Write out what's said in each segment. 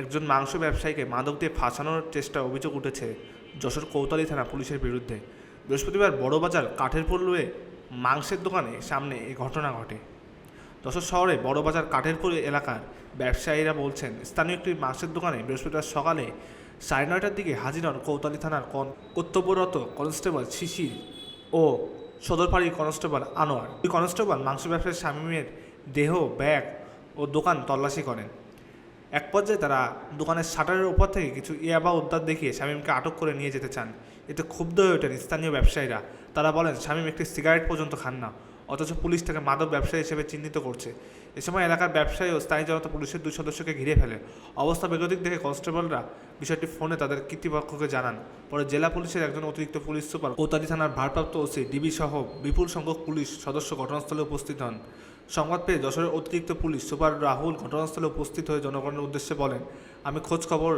একজন মাংস ব্যবসায়ীকে মাদক দিয়ে ফাঁসানোর চেষ্টা অভিযোগ উঠেছে যশোর কৌতালি থানা পুলিশের বিরুদ্ধে। বৃহস্পতিবার বড়বাজার কাঠের পল্লুয়ে মাংসের দোকানে সামনে এই ঘটনা ঘটে। যশোর শহরে বড়বাজার কাঠেরপুর এলাকার ব্যবসায়ীরা বলছেন, স্থানীয় একটি মাংসের দোকানে বৃহস্পতিবার সকালে সাড়ে নয়টার দিকে হাজির হন কৌতালি থানার কর্তব্যরত কনস্টেবল শিশির ও সদরপাড়ি কনস্টেবল আনোয়ার। দুই কনস্টেবল মাংস ব্যবসায়ী শামীমের দেহ, ব্যাগ ও দোকান তল্লাশি করেন। এক পর্যায়ে তারা দোকানের শাটারের উপর থেকে কিছু ইয়াবা উদ্ধার দেখিয়ে শামীমকে আটক করে নিয়ে যেতে চান। এতে ক্ষুব্ধ হয়ে ওঠেন স্থানীয় ব্যবসায়ীরা। তারা বলেন, শামীম একটি সিগারেট পর্যন্ত খান না। অথচ পুলিশ তাকে মাদক ব্যবসায়ী হিসেবে চিহ্নিত করছে। এ সময় এলাকার ব্যবসায়ী ও স্থায়ী জনতা পুলিশের দুই সদস্যকে ঘিরে ফেলে অবস্থা বেগতিক দেখে কনস্টেবলরা বিষয়টি ফোনে তাদের কর্তৃপক্ষকে জানান। পরে জেলা পুলিশের একজন অতিরিক্ত পুলিশ সুপার কোতালি থানার ভারপ্রাপ্ত ওসি, ডিবি সহ বিপুল সংখ্যক পুলিশ সদস্য ঘটনাস্থলে উপস্থিত হন। সংবাদ পেয়ে যশোরের অতিরিক্ত পুলিশ সুপার রাহুল ঘটনাস্থলে উপস্থিত হয়ে জনগণের উদ্দেশ্যে বলেন, আমি খোঁজ খবর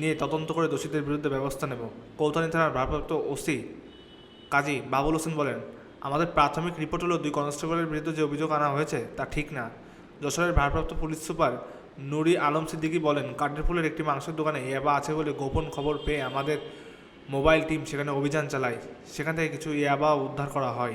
নিয়ে তদন্ত করে দোষীদের বিরুদ্ধে ব্যবস্থা নেব। কৌতানি থানার ভারপ্রাপ্ত ওসি কাজী বাবুল হোসেন বলেন আমাদের প্রাথমিক রিপোর্ট হলো দুই কনস্টেবলের বিরুদ্ধে যে অভিযোগ আনা হয়েছে, তা ঠিক না। যশোরের ভারপ্রাপ্ত পুলিশ সুপার নুরি আলম সিদ্দিকি বলেন কাঠেরপুলের একটি মাংসের দোকানে ইয়াবা আছে বলে গোপন খবর পেয়ে আমাদের মোবাইল টিম সেখানে অভিযান চালায়। সেখান থেকে কিছু ইয়াবা উদ্ধার করা হয়।